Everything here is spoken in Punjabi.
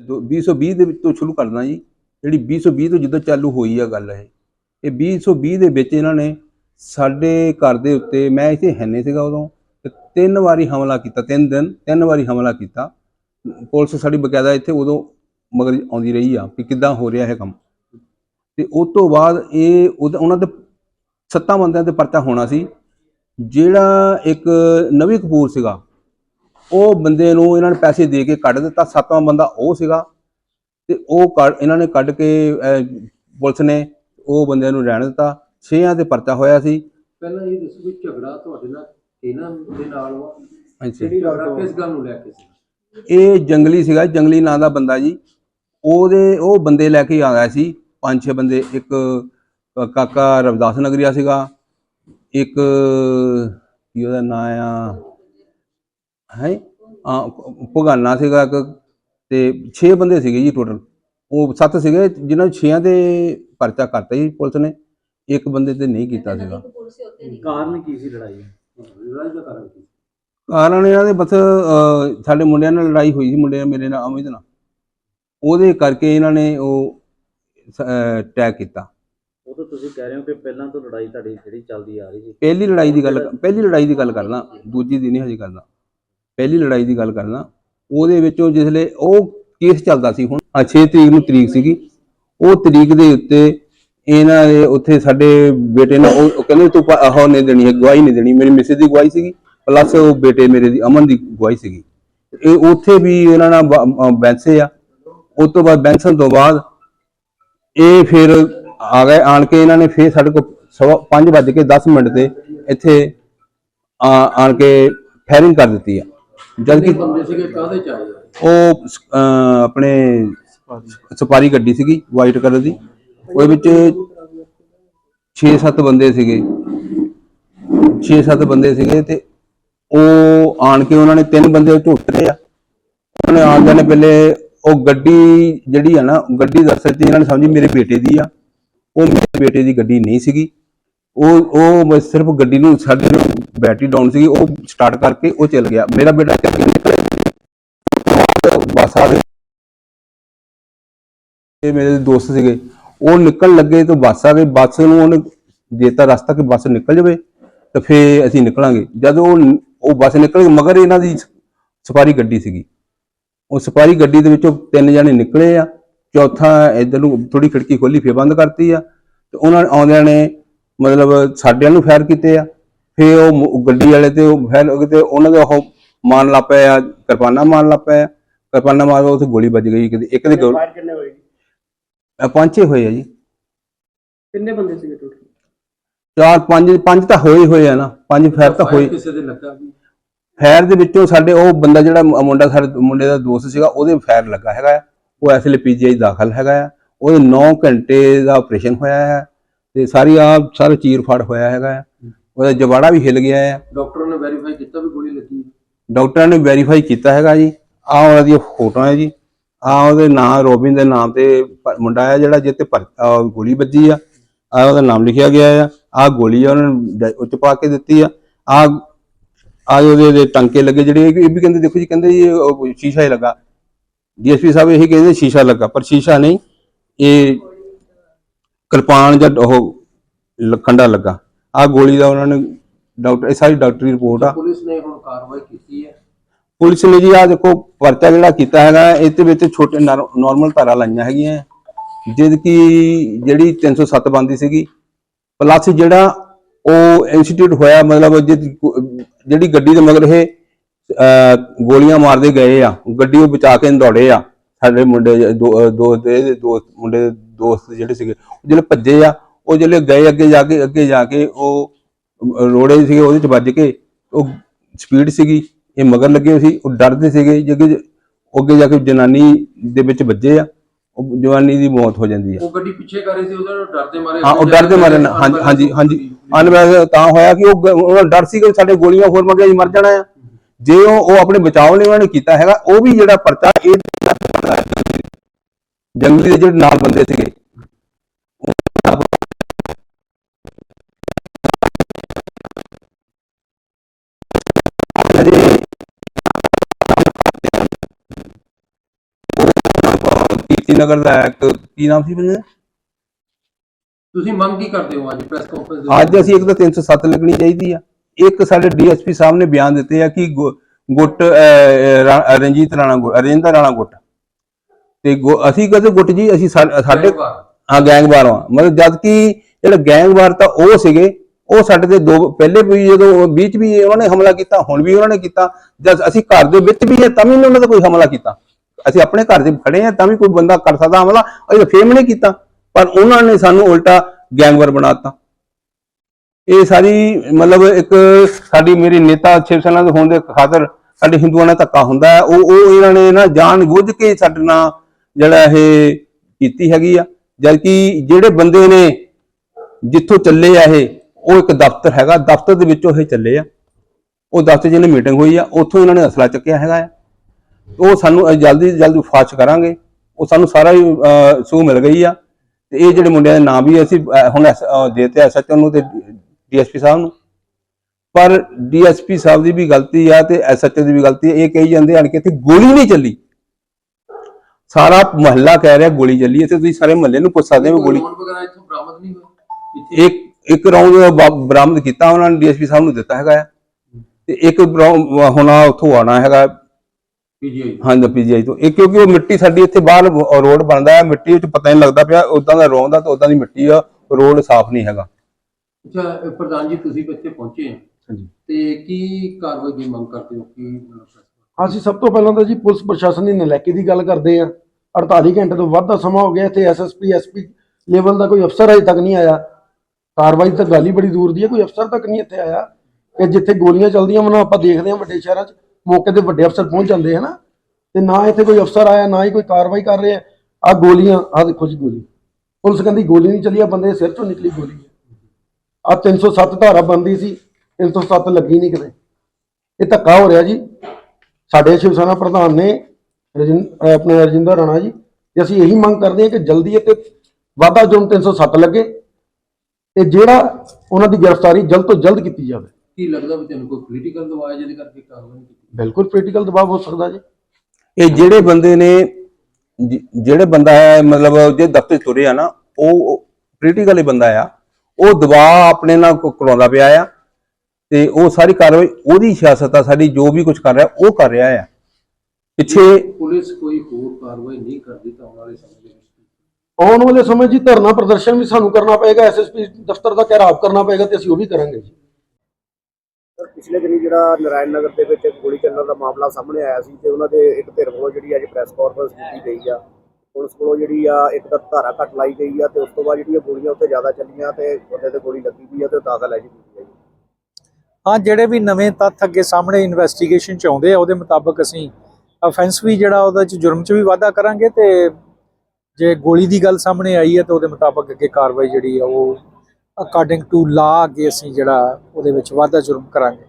ਦੋ- 2020 ਦੇ ਵਿੱਚ ਤੋਂ ਸ਼ੁਰੂ ਕਰਨਾ ਜੀ। ਜਿਹੜੀ 2020 ਤੋਂ ਜਦੋਂ ਚਾਲੂ ਹੋਈ ਆ ਗੱਲ ਇਹ। ਇਹ 2020 ਦੇ ਵਿੱਚ ਇਹਨਾਂ ਨੇ ਸਾਡੇ ਘਰ ਦੇ ਉੱਤੇ, ਮੈਂ ਇੱਥੇ ਹੈਨੇ ਸੀਗਾ ਉਦੋਂ, ਤੇ ਤਿੰਨ ਵਾਰੀ ਹਮਲਾ ਕੀਤਾ, ਤਿੰਨ ਦਿਨ ਤਿੰਨ ਵਾਰੀ ਹਮਲਾ ਕੀਤਾ। ਪੁਲਿਸ ਸਾਡੀ ਬਕਾਇਦਾ ਇੱਥੇ ਉਦੋਂ ਮਗਰ ਆਉਂਦੀ ਰਹੀ ਆ ਕਿ ਕਿੱਦਾਂ ਹੋ ਰਿਹਾ ਇਹ ਕੰਮ। ਤੇ ਉਸ ਤੋਂ ਬਾਅਦ ਇਹ ਉਹਦਾ- ਉਹਨਾਂ ਦੇ ਸੱਤਾਂ ਬੰਦਿਆਂ ਤੇ ਪਰਚਾ ਹੋਣਾ ਸੀ। ਜਿਹੜਾ ਇੱਕ ਨਵੀ ਕਪੂਰ ਸੀਗਾ ਉਹ ਬੰਦੇ ਨੂੰ ਇਹਨਾਂ ਨੇ ਪੈਸੇ ਦੇ ਕੇ ਕੱਢ ਦਿੱਤਾ ਸੱਤਵਾਂ ਬੰਦਾ ਉਹ ਸੀਗਾ ਤੇ ਉਹ ਇਹਨਾਂ ਨੇ ਕੱਢ ਕੇ ਪੁਲਿਸ ਨੇ ਉਹ ਬੰਦਿਆਂ ਨੂੰ ਰਹਿਣ ਦਿੱਤਾ। ਛੇਆਂ ਤੇ ਪਰਚਾ ਹੋਇਆ ਸੀ। ਪਹਿਲਾਂ ਇਹ ਦੱਸੋ ਵੀ ਝਗੜਾ ਤੁਹਾਡੇ ਨਾਲ ਇਹਨਾਂ ਦੇ ਨਾਲ ਵਾ? ਅੱਛਾ ਝਗੜਾ ਕਿਸ ਗੱਲ ਨੂੰ ਲੈ ਕੇ ਸੀ ਇਹ ਜੰਗਲੀ ਸੀਗਾ ਜੰਗਲੀ ਨਾਂ ਦਾ ਬੰਦਾ ਜੀ। ਉਹਦੇ ਉਹ ਬੰਦੇ ਲੈ ਕੇ ਆਇਆ ਸੀ। ਪੰਜ ਛੇ ਬੰਦੇ ਇੱਕ ਕਾਕਾ ਰਵਿਦਾਸ ਨਗਰੀਆ ਸੀਗਾ ਇੱਕ ਕੀ ਉਹਦਾ ਨਾਂ ਆ? ਹੈ? ਭਗਾਨਾ ਸੀਗਾ ਇੱਕ ਤੇ 6 ਬੰਦੇ ਸੀਗੇ ਜੀ ਟੋਟਲ ਉਹ ਸੱਤ ਸੀਗੇ ਜਿਨ੍ਹਾਂ ਛੇਆਂ ਤੇ ਪਰਚਾ ਕਰਤਾ ਜੀ ਪੁਲਿਸ ਨੇ। ਇੱਕ ਬੰਦੇ ਤੇ ਨਹੀਂ ਕੀਤਾ ਸੀਗਾ। ਕਾਰਨ ਕੀ ਸੀ ਲੜਾਈ? ਲੜਾਈ ਦਾ ਕਾਰਨ ਕੀ ਕਾਰਨ ਇਹਨਾਂ ਦੇ ਬਸ ਸਾਡੇ ਮੁੰਡਿਆਂ ਨਾਲ ਲੜਾਈ ਹੋਈ ਸੀ ਮੁੰਡੇ ਮੇਰੇ ਨਾਲ ਅਮਿਤ ਨਾਲ। ਉਹਦੇ ਕਰਕੇ ਇਹਨਾਂ ਨੇ ਉਹ ਅਟੈਕ ਕੀਤਾ। ਉਹ ਤਾਂ ਤੁਸੀਂ ਕਹਿ ਰਹੇ ਹੋ ਕਿ ਪਹਿਲਾਂ ਤੋਂ ਲੜਾਈ ਤੁਹਾਡੀ ਜਿਹੜੀ ਚੱਲਦੀ ਆ ਰਹੀ ਸੀ। ਪਹਿਲੀ ਲੜਾਈ ਦੀ ਗੱਲ ਪਹਿਲੀ ਲੜਾਈ ਦੀ ਗੱਲ ਕਰਨਾ ਦੂਜੀ ਦੀ ਨਹੀਂ ਹਜੇ ਕਰਨਾ ਪਹਿਲੀ ਲੜਾਈ ਦੀ ਗੱਲ ਕਰਨਾ ਉਹਦੇ ਵਿੱਚੋਂ ਜਿਸਲੇ ਉਹ ਕੇਸ ਚੱਲਦਾ ਸੀ ਹੁਣ 6 ਤਰੀਕ ਨੂੰ ਤਰੀਕ ਸੀਗੀ, ਉਹ ਤਰੀਕ ਦੇ ਉੱਤੇ ਇਹਨਾਂ ਦੇ ਉੱਥੇ ਸਾਡੇ ਬੇਟੇ ਨੇ ਉਹ ਕਹਿੰਦੇ ਤੂੰ ਪ- ਨਹੀਂ ਦੇਣੀ ਹੈ, ਗਵਾਹੀ ਨਹੀਂ ਦੇਣੀ, ਮੇਰੀ ਮਿਸੇ ਦੀ ਗਵਾਹੀ ਸੀਗੀ, ਪਲੱਸ ਉਹ ਬੇਟੇ ਮੇਰੇ ਦੀ ਅਮਨ ਦੀ ਗਵਾਹੀ ਸੀਗੀ। ਇਹ ਉੱਥੇ ਵੀ ਇਹਨਾਂ ਨਾਲ ਬ- ਬੈਂਸੇ ਆ, ਉਸ ਤੋਂ ਬਾਅਦ ਬੈਂਸਨ ਤੋਂ ਬਾਅਦ ਇਹ ਫਿਰ ਆ ਗਏ, ਆਣ ਕੇ ਇਹਨਾਂ ਨੇ ਫਿਰ ਸਾਡੇ ਕੋਲ ਸਵਾ, ਪੰਜ ਵੱਜ ਕੇ 10 ਮਿੰਟ ਤੇ ਇੱਥੇ ਆ, ਆਣ ਕੇ ਫਾਇਰਿੰਗ ਕਰ ਦਿੱਤੀ ਆ। ਜਦ ਕਿ ਬੰਦੇ ਸੀਗੇ ਕਾਹਦੇ ਚ ਆਏ? ਉਹ ਸ- ਅਹ ਆਪਣੇ ਸਪਾਰੀ ਗੱਡੀ ਸੀਗੀ ਵਾਈਟ ਕਲਰ ਦੀ। ਉਹਦੇ ਵਿੱਚ 6-7 ਬੰਦੇ ਸੀਗੇ। 6-7 ਬੰਦੇ ਸੀਗੇ ਤੇ ਉਹ ਆਣ ਕੇ ਉਹਨਾਂ ਨੇ ਤਿੰਨ ਬੰਦੇ ਝੋਟਰੇ ਆ। ਉਹਨੇ ਆਉਂਦਿਆਂ ਨੇ ਪਹਿਲੇ ਉਹ ਗੱਡੀ ਜਿਹੜੀ ਆ ਨਾ ਗੱਡੀ ਦਾ ਅਸਲ 'ਚ ਇਹਨਾਂ ਨੇ ਸਮਝੀ ਮੇਰੇ ਬੇਟੇ ਦੀ ਆ। ਉਹ ਮੇਰੇ ਬੇਟੇ ਦੀ ਗੱਡੀ ਨਹੀਂ ਸੀਗੀ। ਉਹ ਉਹ ਬਸ ਸਿਰਫ ਗੱਡੀ ਨੂੰ ਸਾਡੇ ਬੈਟਰੀ ਡਾਊਨ ਸੀਗੀ, ਉਹ ਸਟਾਰਟ ਕਰਕੇ ਉਹ ਚੱਲ ਗਿਆ। ਮੇਰਾ ਬੇਟਾ ਚੱਲ ਕੇ ਬਸ ਆ ਗਏ। ਇਹ ਮੇਰੇ ਦੋਸਤ ਸੀਗੇ। ਉਹ ਨਿਕਲ ਲੱਗੇ ਤੇ ਬੱਸ ਆ ਗਈ ਬੱਸ ਨੂੰ ਉਹਨੇ ਦੇਤਾ ਰਸਤਾ ਕਿ ਬੱਸ ਨਿਕਲ ਜਾਵੇ, ਤਾਂ ਫੇਰ ਅਸੀਂ ਨਿਕਲਾਂਗੇ। ਜਦ ਉਹ ਉਹ ਬੱਸ ਨਿਕਲ ਗਈ, ਮਗਰ ਇਹਨਾਂ ਦੀ ਸਪਾਰੀ ਗੱਡੀ ਸੀਗੀ। ਉਹ ਸਪਾਰੀ ਗੱਡੀ ਦੇ ਵਿੱਚੋਂ ਤਿੰਨ ਜਣੇ ਨਿਕਲੇ ਆ। ਚੌਥਾ ਇਧਰ ਨੂੰ ਥੋੜੀ ਖਿੜਕੀ ਖੋਲੀ ਫੇਰ ਬੰਦ ਕਰਤੀ ਆ। ਤੇ ਉਹਨਾਂ ਆਉਂਦਿਆਂ ਨੇ ਮਤਲਬ ਸਾਡੇ ਵੱਲ ਨੂੰ ਫਾਇਰ ਕੀਤੇ ਆ। ਫੇਰ ਉਹ ਗੱਡੀ ਵਾਲੇ ਤੇ ਉਹ ਫਾਇਰ ਤੇ ਉਹਨਾਂ ਦੇ ਉਹ ਮਾਰਨ ਲੱਗ ਪਏ ਆ ਕਿਰਪਾਨਾਂ ਮਾਰਨ ਲੱਗ ਪਏ ਆ। ਕਿਰਪਾਨਾਂ ਮਾਰ ਕੇ ਉੱਥੇ ਗੋਲੀ ਵੱਜ ਗਈ ਕਿਤੇ ਇੱਕ ਦੇ ਗੋਲ- ਫਾਇਰ ਕਿੰਨੇ ਹੋਏ ਜੀ? ਅ, ਪੰਜ ਛੇ ਹੋਏ ਆ ਜੀ। ਕਿੰਨੇ ਬੰਦੇ ਸੀਗੇ ਟੋਟਲ ਚਾਰ ਪੰਜ ਪੰਜ ਤਾਂ ਹੋਏ ਹੋਏ ਆ ਨਾ ਪੰਜ ਫਾਇਰ ਤਾਂ ਹੋਏ। ਕਿਸੇ ਦੇ ਲੱਗਾ ਵੀ? ਫਾਇਰ ਦੇ ਵਿੱਚੋਂ ਸਾਡੇ ਉਹ ਬੰਦਾ ਜਿਹੜਾ ਮੁ- ਮੁੰਡਾ ਸਾਡੇ ਮੁੰਡੇ ਦਾ ਦੋਸਤ ਸੀਗਾ ਉਹਦੇ ਫਾਇਰ ਲੱਗਾ ਹੈਗਾ ਆ। ਉਹ ਇਸ ਵੇਲੇ ਪੀਜੀਆਈ ਦਾਖਲ ਹੈਗਾ ਆ। ਉਹਦੇ 9 ਘੰਟੇ ਦਾ ਆਪਰੇਸ਼ਨ ਹੋਇਆ ਹੈ ਤੇ ਸਾਰੀ ਆ ਸਾਰਾ ਚੀਰ ਫਾੜ ਹੋਇਆ ਹੈਗਾ ਆ। ਉਹਦਾ ਜਵਾੜਾ ਵੀ ਹਿੱਲ ਗਿਆ ਆ। ਡਾਕਟਰ ਨੇ ਵੈਰੀਫਾਈ ਕੀਤਾ ਵੀ ਗੋਲੀ ਲੱਗੀ ਡਾਕਟਰਾਂ ਨੇ ਵੈਰੀਫਾਈ ਕੀਤਾ ਹੈਗਾ ਜੀ। ਆ ਉਹਨਾਂ ਦੀਆਂ ਫੋਟੋਆਂ ਹੈ ਜੀ। ਆ ਉਹਦੇ ਨਾਮ ਰੋਬਿਨ ਦੇ ਨਾਮ ਤੇ ਮੁੰਡਾ ਹੈ ਜਿਹੜਾ ਜਿੱਤੇ ਗੋਲੀ ਵੱਜੀ ਆ। ਆ ਉਹਦਾ ਨਾਮ ਲਿਖਿਆ ਗਿਆ ਆ। ਆ ਗੋਲੀ ਆ ਉਹਨਾਂ ਨੇ ਡ- ਉਹ ਚ ਪਾ ਕੇ ਦਿੱਤੀ ਆ। ਆ ਆ ਉਹਦੇ ਦੇ ਟੰਕੇ ਲੱਗੇ ਜਿਹੜੇ ਇਹ ਵੀ ਕਹਿੰਦੇ ਦੇਖੋ ਜੀ ਕਹਿੰਦੇ ਜੀ ਸ਼ੀਸ਼ਾ ਹੀ ਲੱਗਾ। ਡੀਐਸਪੀ ਸਾਹਿਬ ਇਹੀ ਕਹਿੰਦੇ ਸ਼ੀਸ਼ਾ ਲੱਗਾ ਪਰ ਸ਼ੀਸ਼ਾ ਨਹੀਂ। ਇਹ ਕਿਰਪਾਨ ਜਾਂ ਉਹ ਲਖੰਡਾ ਲੱਗਾ ਆ ਗੋਲੀ ਦਾ ਉਹਨਾਂ ਨੇ ਡਾਕਟਰ ਇਹ ਸਾਰੀ ਡਾਕਟਰੀ ਰਿਪੋਰਟ ਆ। ਪੁਲਿਸ ਨੇ ਹੁਣ ਕਾਰਵਾਈ ਕੀਤੀ ਹੈ। ਪੁਲਿਸ ਨੇ ਜੀ ਆ ਦੇਖੋ ਪਰਚਾ ਜਿਹੜਾ ਕੀਤਾ ਹੈਗਾ ਇਹਦੇ ਵਿੱਚ ਛੋਟੇ ਨਾਰਮਲ ਧਾਰਾ ਲਾਈਆਂ ਹੈਗੀਆਂ। ਜਦ ਕਿ ਜਿਹੜੀ 307 ਬੰਦੀ ਸੀਗੀ ਪਲੱਸ ਜਿਹੜਾ ਉਹ ਇੰਸਟੀਟਿਊਟ ਹੋਇਆ ਮਤਲਬ ਜਿਹਦੀ- ਜਿਹੜੀ ਗੱਡੀ ਦੇ ਮਗਰ ਇਹ ਅਹ, ਗੋਲੀਆਂ ਮਾਰਦੇ ਗਏ ਆ। ਗੱਡੀ ਉਹ ਬਚਾ ਕੇ ਦੌੜੇ ਆ। ਸਾਡੇ ਮੁੰਡੇ ਜ- ਦੋ ਅਹ, ਦੋ ਦੇ ਇਹਦੇ ਦੋ ਮੁੰਡੇ ਦੇ ਦੋਸਤ ਜਿਹੜੇ ਸੀਗੇ ਜਿਹੜੇ ਭੱਜੇ ਆ ਉਹ ਜਿਹੜੇ ਗਏ ਅੱਗੇ ਜਾ ਕੇ ਅੱਗੇ ਜਾ ਕੇ ਉਹ ਰੋੜੇ ਸੀਗੇ ਉਹਦੇ ਚ ਵੱਜ ਕੇ ਉਹ ਸਪੀਡ ਸੀਗੀ ਇਹ ਮਗਰ ਲੱਗੇ ਹੋਏ ਸੀ ਉਹ ਡਰਦੇ ਸੀਗੇ ਜੇ ਅੱਗੇ ਜਾ ਕੇ ਜਨਾਨੀ ਦੇ ਵਿੱਚ ਵੱਜੇ ਆ ਉਹ ਜਵਾਨੀ ਦੀ ਮੌਤ ਹੋ ਜਾਂਦੀ ਆ। ਉਹ ਗੱਡੀ ਪਿੱਛੇ ਕਰ ਰਹੀ ਸੀ ਉਹਦੇ ਡਰਦੇ ਮਾਰੇ ਹਾਂ ਉਹ ਡਰਦੇ ਮਾਰੇ ਹਾਂਜੀ ਹਾਂਜੀ ਹਾਂਜੀ। ਅਨਵੈਸ ਤਾਂ ਹੋਇਆ ਕਿ ਉਹ ਉਹਨਾਂ ਡਰ ਸੀ ਕਿ ਸਾਡੇ ਗੋਲੀਆਂ ਹੋਰ ਮਰ ਮਰ ਜਾਣਾ ਆ। ਜੇ ਉਹ ਉਹ ਆਪਣੇ ਬਚਾਅ ਲਈ ਉਹਨਾਂ ਨੇ ਕੀਤਾ ਹੈਗਾ ਉਹ ਵੀ ਜਿਹੜਾ ਪਰਚਾ ਇਹ ਜੰਗਲੀ ਦੇ ਜਿਹੜੇ ਨਾਲ ਬੰਦੇ ਸੀਗੇ ਕੀਰਤੀ ਨਗਰ ਦਾ ਇੱਕ ਕੀ ਨਾਮ ਸੀ ਬੰਦੇ ਤੁਸੀਂ ਮੰਗ ਕੀ ਕਰਦੇ ਹੋ ਅੱਜ ਪ੍ਰੈਸ ਕਾਨਫਰੰਸ ਅੱਜ ਅਸੀਂ ਇੱਕ ਤਾਂ 307 ਲੱਗਣੀ ਚਾਹੀਦੀ ਆ। ਇੱਕ ਸਾਡੇ ਡੀਐਸਪੀ ਸਾਹਿਬ ਨੇ ਬਿਆਨ ਦਿੱਤੇ ਆ ਕਿ ਗੁ- ਗੁੱਟ ਅਹ, ਅਹ, ਰਾ- ਰਣਜੀਤ ਰਾਣਾ ਗੁੱਟ ਰਜਿੰਦਰ ਰਾਣਾ ਗੁੱਟ। ਤੇ ਗੁ- ਅਸੀਂ ਕਦੇ ਗੁੱਟ ਜੀ ਅਸੀਂ ਸਾ- ਸਾਡੇ ਹਾਂ ਗੈਂਗਵਾਰ ਵਾਂ ਮਤਲਬ ਜਦ ਕਿ ਜਿਹੜਾ ਗੈਂਗਵਾਰ ਤਾਂ ਉਹ ਸੀਗੇ ਉਹ ਸਾਡੇ ਤੇ ਦੋ ਪਹਿਲੇ ਵੀ ਜਦੋਂ ਵਿੱਚ ਵੀ ਉਹਨਾਂ ਨੇ ਹਮਲਾ ਕੀਤਾ ਹੁਣ ਵੀ ਉਹਨਾਂ ਨੇ ਕੀਤਾ। ਜਦ ਅਸੀਂ ਘਰ ਦੇ ਵਿੱਚ ਵੀ ਹੈ ਤਾਂ ਵੀ ਉਹਨਾਂ ਦਾ ਕੋਈ ਹਮਲਾ ਕੀਤਾ। ਅਸੀਂ ਆਪਣੇ ਘਰ ਦੇ ਖੜੇ ਆ ਤਾਂ ਵੀ ਕੋਈ ਬੰਦਾ ਕਰ ਸਕਦਾ ਹਮਲਾ। ਅਸੀਂ ਫੇਮ ਨਹੀਂ ਕੀਤਾ। ਪਰ ਉਹਨਾਂ ਨੇ ਸਾਨੂੰ ਉਲਟਾ ਗੈਂਗਵਾਰ ਬਣਾਤਾ ਇਹ ਸਾਰੀ ਮਤਲਬ ਇੱਕ ਸਾਡੀ ਮੇਰੀ ਨੇਤਾ ਸ਼ਿਵ ਸੈਨਾ ਦੇ ਹੋਣ ਦੇ ਖਾਤਰ ਸਾਡੇ ਹਿੰਦੂਆਂ ਨਾਲ ਧੱਕਾ ਹੁੰਦਾ ਹੈ। ਉਹ ਉਹ ਇਹਨਾਂ ਨੇ ਨਾ ਜਾਣ ਬੁੱਝ ਕੇ ਸਾਡੇ ਨਾਲ ਜਿਹੜਾ ਇਹ ਕੀਤੀ ਹੈਗੀ ਆ ਜਦਕਿ ਜਿਹੜੇ ਬੰਦੇ ਨੇ ਜਿੱਥੋਂ ਚੱਲੇ ਆ ਇਹ ਉਹ ਇੱਕ ਦਫ਼ਤਰ ਹੈਗਾ ਦਫ਼ਤਰ ਦੇ ਵਿੱਚੋਂ ਇਹ ਚੱਲੇ ਆ। ਉਹ ਦਫ਼ਤਰ ਜਿਹਨੇ ਮੀਟਿੰਗ ਹੋਈ ਆ ਉੱਥੋਂ ਇਹਨਾਂ ਨੇ ਅਸਲਾ ਚੱਕਿਆ ਹੈਗਾ ਆ। ਉਹ ਸਾਨੂੰ ਜਲਦੀ ਤੋਂ ਜਲਦੀ ਫਾਸ਼ ਕਰਾਂਗੇ। ਉਹ ਸਾਨੂੰ ਸਾਰਾ ਹੀ ਅਹ, ਸੂਹ ਮਿਲ ਗਈ ਆ। ਤੇ ਇਹ ਜਿਹੜੇ ਮੁੰਡਿਆਂ ਦੇ ਨਾਮ ਵੀ ਅਸੀਂ ਹੁਣ ਐਸ- ਅਹ, ਦੇਤੇ ਐਸਐਚਓ ਨੂੰ ਤੇ ਡੀਐਸਪੀ ਸਾਹਿਬ ਨੂੰ। ਪਰ ਡੀਐਸਪੀ ਸਾਹਿਬ ਦੀ ਵੀ ਗਲਤੀ ਆ ਤੇ ਐਸਐਚਓ ਦੀ ਵੀ ਗਲਤੀ ਹੈ ਇਹ ਕਹੀ ਜਾਂਦੇ ਹਨ ਕਿ ਇੱਥੇ ਗੋਲੀ ਨਹੀਂ ਚੱਲੀ। ਸਾਰਾ ਮਹੱਲਾ ਕਹਿ ਰਿਹਾ ਗੋਲੀ ਚੱਲੀ ਹੈ ਤੇ ਤੁਸੀਂ ਸਾਰੇ ਮਹੱਲੇ ਨੂੰ ਪੁੱਛ ਸਕਦੇ ਹੋ ਵੀ ਗੋਲੀ ਲੋਨ ਵਗੈਰਾ ਇੱਥੋਂ ਬਰਾਮਦ ਨਹੀਂ ਹੋਇਆ? ਇੱਥੇ ਇੱਕ ਇੱਕ ਰਾਉਂਡ ਬਰਾਮਦ ਕੀਤਾ ਉਹਨਾਂ ਨੇ ਡੀਐਸਪੀ ਸਾਹਿਬ ਨੂੰ ਦਿੱਤਾ ਹੈਗਾ ਆ। ਤੇ ਇੱਕ ਹੁਣ ਆਹ ਉੱਥੋਂ ਆਣਾ ਹੈਗਾ। ਪੀਜੀਆਈ ਹਾਂਜੀ ਪੀਜੀਆਈ ਤੋਂ। ਇਹ ਕਿਉਂਕਿ ਉਹ ਮਿੱਟੀ ਸਾਡੀ ਇੱਥੇ ਬਾਹਰ ਰੋਡ ਬਣਦਾ ਹੈ ਮਿੱਟੀ ਵਿੱਚ ਪਤਾ ਨਹੀਂ ਲੱਗਦਾ ਪਿਆ ਉਦਾਂ ਦਾ ਰੋਂਦਾ ਤੇ ਉਦਾਂ ਦੀ ਮਿੱਟੀ ਆ ਰੋਡ ਸਾਫ਼ ਨਹੀਂ ਹੈਗਾ। ਅੱਛਾ ਪ੍ਰਧਾਨ ਜੀ ਤੁਸੀਂ ਇੱਥੇ ਪਹੁੰਚੇ ਹੋ ਹਾਂਜੀ। ਤੇ ਕੀ ਕਾਰਵਾਈ ਦੀ ਮੰਗ ਕਰਦੇ ਹੋ? ਕੀ ਅਸੀਂ ਸਭ ਤੋਂ ਪਹਿਲਾਂ ਤਾਂ ਜੀ ਪੁਲਿਸ ਪ੍ਰਸ਼ਾਸਨ ਦੀ ਨਲੈਕੀ ਦੀ ਗੱਲ ਕਰਦੇ ਆ 48 ਘੰਟੇ ਤੋਂ ਵੱਧ ਦਾ ਸਮਾਂ ਹੋ ਗਿਆ, ਇੱਥੇ ਐਸਐਸਪੀ ਐਸਪੀ ਲੈਵਲ ਦਾ ਕੋਈ ਅਫਸਰ ਅਜੇ ਤੱਕ ਨਹੀਂ ਆਇਆ। ਕਾਰਵਾਈ ਤਾਂ ਗੱਲ ਹੀ ਬੜੀ ਦੂਰ ਦੀ ਹੈ, ਕੋਈ ਅਫਸਰ ਤੱਕ ਨਹੀਂ ਇੱਥੇ ਆਇਆ। ਕਿ ਜਿੱਥੇ ਗੋਲੀਆਂ ਚੱਲਦੀਆਂ ਉਹਨਾਂ ਆਪਾਂ ਦੇਖਦੇ ਹਾਂ ਵੱਡੇ ਸ਼ਹਿਰਾਂ 'ਚ, ਮੌਕੇ ਤੇ ਵੱਡੇ ਅਫਸਰ ਪਹੁੰਚ ਜਾਂਦੇ ਹਨਾ ਤੇ ਨਾ ਇੱਥੇ ਕੋਈ ਅਫਸਰ ਆਇਆ, ਨਾ ਹੀ ਕੋਈ ਕਾਰਵਾਈ ਕਰ ਰਿਹਾ। ਆ ਗੋਲੀਆਂ ਆ ਦੇਖੋ ਜੀ ਗੋਲੀ। ਪੁਲਿਸ ਕਹਿੰਦੀ ਗੋਲੀ ਨਹੀਂ ਚੱਲੀ ਆ ਬੰਦੇ ਦੇ ਸਿਰ ਚੋਂ ਨਿਕਲੀ ਗੋਲੀ। ਆ 307 ਧਾਰਾ ਬੰਦੀ ਸੀ 307 ਲੱਗੀ ਨਹੀਂ ਕਿਤੇ। ਇਹ ਧੱਕਾ ਹੋ ਰਿਹਾ ਜੀ। ਸਾਡੇ ਸ਼ਿਵ ਸੈਨਾ ਪ੍ਰਧਾਨ ਨੇ ਆਪਣੇ ਰਜਿੰਦਰ ਰਾਣਾ ਜੀ ਤੇ ਅਸੀਂ ਇਹੀ ਮੰਗ ਕਰਦੇ ਹਾਂ ਕਿ ਜਲਦੀ ਇਹ ਤੇ ਵਾਧਾ ਜੁਰਮ 307 ਲੱਗੇ ਤੇ ਜਿਹੜਾ ਉਹਨਾਂ ਦੀ ਗ੍ਰਿਫਤਾਰੀ ਜਲਦ ਤੋਂ ਜਲਦ ਕੀਤੀ ਜਾਵੇ। ਕੀ ਲੱਗਦਾ ਵੀ ਤੁਹਾਨੂੰ ਕੋਈ ਪੋਲੀਟੀਕਲ ਦਬਾਅ ਹੈ ਜਿਹਦੇ ਕਰਕੇ ਕਾਰਵਾਈ ਨਹੀਂ ਕੀਤੀ? ਬਿਲਕੁਲ ਪੋਲੀਟੀਕਲ ਦਬਾਅ ਹੋ ਸਕਦਾ ਜੀ। ਇਹ ਜਿਹੜੇ ਬੰਦੇ ਨੇ ਜਿਹੜੇ ਬੰਦਾ ਹੈ ਮਤਲਬ ਜੇ ਦਫ਼ਤਰ ਤੁਰੇ ਆ ਨਾ ਉਹ ਪੋਲੀਟੀਕਲ ਹੀ ਬੰਦਾ ਆ। ਉਹ ਦਬਾਅ ਆਪਣੇ ਨਾਲ ਕ- ਕਰਾਉਂਦਾ ਪਿਆ ਆ। ਤੇ ਉਹ ਸਾਰੀ ਕਾਰਵਾਈ ਉਹਦੀ ਸਿਆਸਤ ਆ ਸਾਡੀ ਜੋ ਵੀ ਕੁਝ ਕਰ ਰਿਹਾ ਉਹ ਕਰ ਰਿਹਾ ਆ। ਪਿੱਛੇ ਪੁਲਿਸ ਕੋਈ ਹੋਰ ਕਾਰਵਾਈ ਨਹੀਂ ਕਰਦੀ ਤਾਂ ਆਉਣ ਵਾਲੇ ਸਮੇਂ ਦੇ ਵਿੱਚ। ਆਉਣ ਵਾਲੇ ਸਮੇਂ ਜੀ ਧਰਨਾ ਪ੍ਰਦਰਸ਼ਨ ਵੀ ਸਾਨੂੰ ਕਰਨਾ ਪਏਗਾ ਐਸਐਸਪੀ ਦਫ਼ਤਰ ਦਾ ਘੇਰਾਵ ਕਰਨਾ ਪਏਗਾ ਤੇ ਅਸੀਂ ਉਹ ਵੀ ਕਰਾਂਗੇ ਜੀ। ਸਰ ਪਿਛਲੇ ਦਿਨੀ ਜਿਹੜਾ ਨਾਰਾਇਣ ਨਗਰ ਦੇ ਵਿੱਚ ਇੱਕ ਗੋਲੀ ਚੱਲਣ ਦਾ ਮਾਮਲਾ ਸਾਹਮਣੇ ਆਇਆ ਸੀ ਤੇ ਉਹਨਾਂ ਦੇ ਇੱਕ ਧਿਰ ਵੱਲੋਂ ਜਿਹੜੀ ਅੱਜ ਪ੍ਰੈਸ ਕਾਨਫਰੰਸ ਕੀਤੀ ਗਈ ਆ ਪੁਲਿਸ ਵੱਲੋਂ ਜਿਹੜੀ ਆ ਇੱਕ ਤਾਂ ਧਾਰਾ ਘੱਟ ਲਾਈ ਗਈ ਆ ਤੇ ਉਸ ਤੋਂ ਬਾਅਦ ਜਿਹੜੀਆਂ ਗੋਲੀਆਂ ਉੱਥੇ ਜ਼ਿਆਦਾ ਚੱਲੀਆਂ ਤੇ ਬੰਦੇ ਤੇ ਗੋਲੀ ਲੱਗੀ ਗਈ ਆ ਤੇ ਉਹ ਦਾਖਲ ਹੈ ਜੀ। ਹਾਂ, ਜਿਹੜੇ ਵੀ ਨਵੇਂ ਤੱਥ ਅੱਗੇ ਸਾਹਮਣੇ ਇਨਵੈਸਟੀਗੇਸ਼ਨ ਚ ਆਉਂਦੇ ਆ, ਉਹਦੇ ਮੁਤਾਬਕ ਅਸੀਂ ਅਫੈਂਸ ਵੀ ਜਿਹੜਾ ਉਹਦਾ ਚ ਜੁਰਮ ਚ ਵੀ ਵਾਧਾ ਕਰਾਂਗੇ ਤੇ ਜੇ ਗੋਲੀ ਦੀ ਗੱਲ ਸਾਹਮਣੇ ਆਈ ਹੈ ਤਾਂ ਉਹਦੇ ਮੁਤਾਬਕ ਅੱਗੇ ਕਾਰਵਾਈ ਜਿਹੜੀ ਆ ਉਹ ਅਕੋਰਡਿੰਗ ਟੂ ਲਾ ਅੱਗੇ ਅਸੀਂ ਜਿਹੜਾ ਉਹਦੇ ਵਿੱਚ ਵਾਧਾ ਜੁਰਮ ਕਰਾਂਗੇ।